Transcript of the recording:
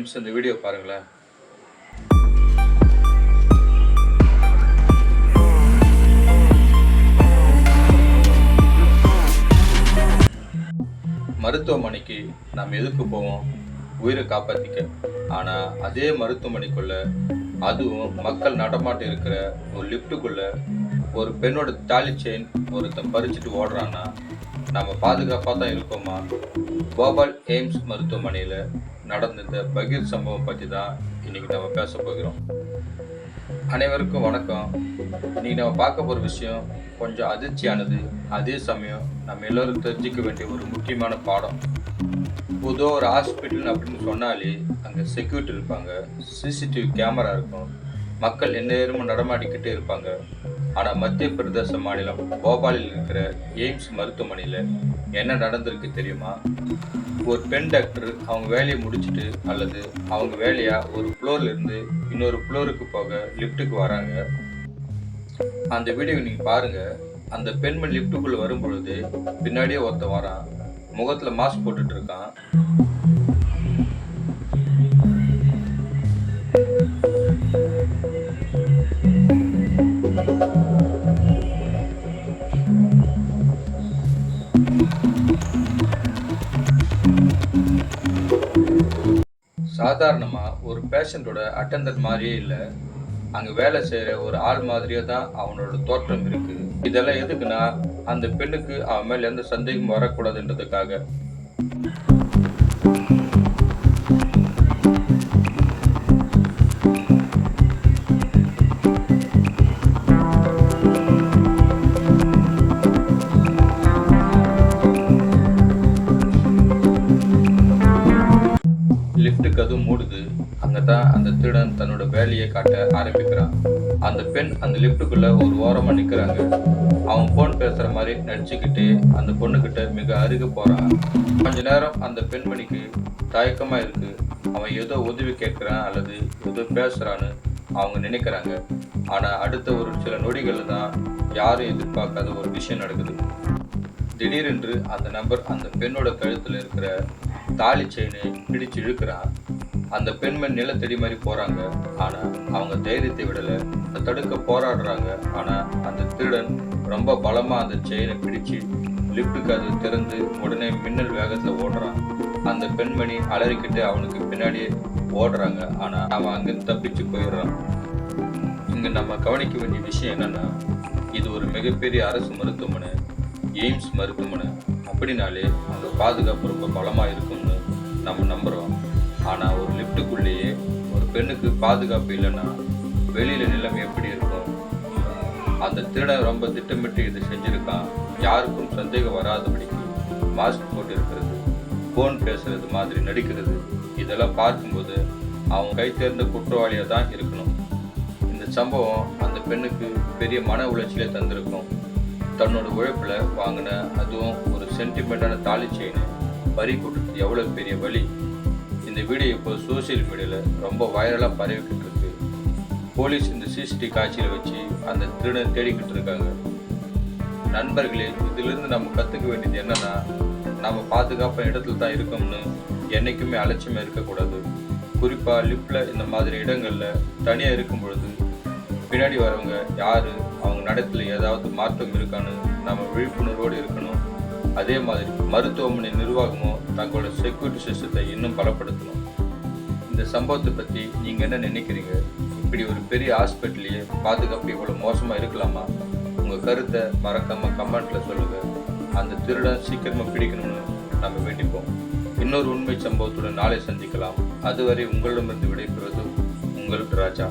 நிமிஷம் இந்த வீடியோ பாருங்களேன். மருத்துவமனைக்கு நாம் எதுக்கு போவோம்? உயிரை காப்பாற்றிக்க ஆனால் அதே மருத்துவமனைக்குள்ள அதுவும் மக்கள் நடமாட்டம் இருக்கிற ஒரு லிஃப்ட்டுக்குள்ள ஒரு பெண்ணோட தாலி செயின் ஒருத்தன் பறிச்சுட்டு ஓடுறான்னா நம்ம பாதுகாப்பாக தான் இருக்கோமா? கோபால் எய்ம்ஸ் மருத்துவமனையில் நடந்த இந்த பகீர் சம்பவம் பற்றி தான் இன்றைக்கி நம்ம பேச போகிறோம். அனைவருக்கும் வணக்கம். இன்றைக்கி நம்ம பார்க்க போகிற விஷயம் கொஞ்சம் அதிர்ச்சியானது. அதே சமயம் நம்ம எல்லோரும் தெரிஞ்சுக்க வேண்டிய ஒரு முக்கியமான பாடம். பொதுவாக ஒரு ஹாஸ்பிட்டல் அப்படின்னு சொன்னாலே அங்கே செக்யூரிட்டி இருப்பாங்க. சிசிடிவி கேமரா இருக்கும். மக்கள் எந்நேரமும் நடமாடிக்கிட்டே இருப்பாங்க. ஆனால் மத்திய பிரதேச மாநிலம் போபாலில் இருக்கிற எய்ம்ஸ் மருத்துவமனையில் என்ன நடந்திருக்கு தெரியுமா? ஒரு பெண் டாக்டர் அவங்க வேலையை முடிச்சுட்டு அல்லது அவங்க வேலையாக ஒரு ஃப்ளோர்லேருந்து இன்னொரு ஃப்ளோருக்கு போக லிஃப்ட்டுக்கு வராங்க. அந்த வீடியோ நீங்கள் பாருங்க. அந்த பெண்மணி லிஃப்ட்டுக்குள்ளே வரும் பொழுது பின்னாடியே ஒருத்தன் வரான். முகத்தில் மாஸ்க் போட்டுட்ருக்கான் சாதாரணமாக சாதாரணமா ஒரு பேஷண்டோட அட்டெண்டர் மாதிரியே இல்லை. அங்க வேலை செய்யற ஒரு ஆள் மாதிரியே தான் அவனோட தோற்றம் இருக்கு. இதெல்லாம் எதுக்குன்னா அந்த பெண்ணுக்கு அவன் மேல எந்த சந்தேகமும் வரக்கூடாதுன்றதுக்காக. பார்த்தா அந்த திருடன் தன்னோட வேலையை காட்ட ஆரம்பிக்கிறான். அந்த பெண் அந்த லிஃப்ட்டுக்குள்ள ஒரு ஓரமா நிக்கிறாங்க. அவன் போன் பேசுற மாதிரி நடிச்சுக்கிட்டு அந்த பொண்ணுகிட்ட மிக அருக போறான். கொஞ்ச நேரம் அந்த பெண்மணிக்கு தயக்கமா இருக்கு. அவன் ஏதோ உதவி கேட்கிறான் அல்லது ஏதோ பேசுறான்னு அவங்க நினைக்கிறாங்க. ஆனா அடுத்த ஒரு சில நொடிகள்ல தான் யாரும் எதிர்பார்க்காத ஒரு விஷயம் நடக்குது. திடீரென்று அந்த நபர் அந்த பெண்ணோட கழுத்துல இருக்கிற தாலி செயினை பிடிச்சு இழுக்கிறான். அந்த பெண்மண் நிலத்தடி மாதிரி போறாங்க. ஆனா அவங்க தைரியத்தை விடல. தடுக்க போராடுறாங்க. ஆனா அந்த திருடன் ரொம்ப பலமா அந்த செயினை பிடிச்சு லிஃப்ட்டுக்கு அது திறந்து உடனே மின்னல் வேகத்துல ஓடுறான். அந்த பெண்மணி அலறிக்கிட்டு அவனுக்கு பின்னாடியே ஓடுறாங்க. ஆனா அவன் அங்கிருந்து தப்பிச்சு போயிடுறான். இங்க நம்ம கவனிக்க வேண்டிய விஷயம் என்னன்னா இது ஒரு மிகப்பெரிய அரசு மருத்துவமனை எய்ம்ஸ் மருத்துவமனை. அப்படின்னாலே அங்கே பாதுகாப்பு ரொம்ப பலமாக இருக்கும்னு நம்ம நம்புகிறோம் ஆனால் ஒரு லிஃப்ட்டுக்குள்ளேயே ஒரு பெண்ணுக்கு பாதுகாப்பு இல்லைன்னா வெளியில் நிலைமை எப்படி இருக்கும்? அந்த திருடன் ரொம்ப திட்டமிட்டு இது செஞ்சுருக்கான் யாருக்கும் சந்தேகம் வராதபடிக்கு மாஸ்க் போட்டு இருக்கிறது ஃபோன் பேசுறது மாதிரி நடிக்கிறது. இதெல்லாம் பார்க்கும்போது அவன் கை தேர்ந்த குற்றவாளியாக தான் இருக்கணும். இந்த சம்பவம் அந்த பெண்ணுக்கு பெரிய மன உளைச்சலை தந்திருக்கும். தன்னோட உழைப்பில் வாங்கின அதுவும் ஒரு சென்டிமெண்டான தாலி செயின் பறி கொடுத்தது எவ்வளோ பெரிய வழி இந்த வீடியோ இப்போ சோஷியல் மீடியாவில் ரொம்ப வைரலாக பரவிக்கிட்டு இருக்கு போலீஸ் இந்த சிசிடிவி காட்சியில் வச்சு அந்த திருடனை தேடிக்கிட்டு இருக்காங்க நண்பர்களே இதிலிருந்து நம்ம கற்றுக்க வேண்டியது என்னன்னா நம்ம பாதுகாப்பான இடத்துல தான் இருக்கோம்னு என்றைக்குமே அலட்சியமாக இருக்கக்கூடாது. குறிப்பாக லிஃப்டில் இந்த மாதிரி இடங்களில் தனியாக இருக்கும் பொழுது பின்னாடி வரவங்க யார்? அவங்க நடத்தில் ஏதாவது மாற்றம் இருக்கான்னு நம்ம விழிப்புணர்வோடு இருக்கணும். அதே மாதிரி மருத்துவமனை நிர்வாகமும் தங்களோட செக்யூரிட்டி சிஸ்டத்தை இன்னும் பலப்படுத்தணும். இந்த சம்பவத்தை பற்றி நீங்கள் என்ன நினைக்கிறீங்க? இப்படி ஒரு பெரிய ஹாஸ்பிட்டல்லையே பாதுகாப்பு இவ்வளோ மோசமாக இருக்கலாமா? உங்கள் கருத்தை மறக்காமல் கமெண்ட்டில் சொல்லுங்கள் அந்த திருடன் சீக்கிரமாக பிடிக்கணும்னு நம்ம வேண்டிப்போம். இன்னொரு உண்மை சம்பவத்துடன் நாளை சந்திக்கலாம். அதுவரை உங்களிடமிருந்து விடைபெறுவது உங்கள் ராஜா.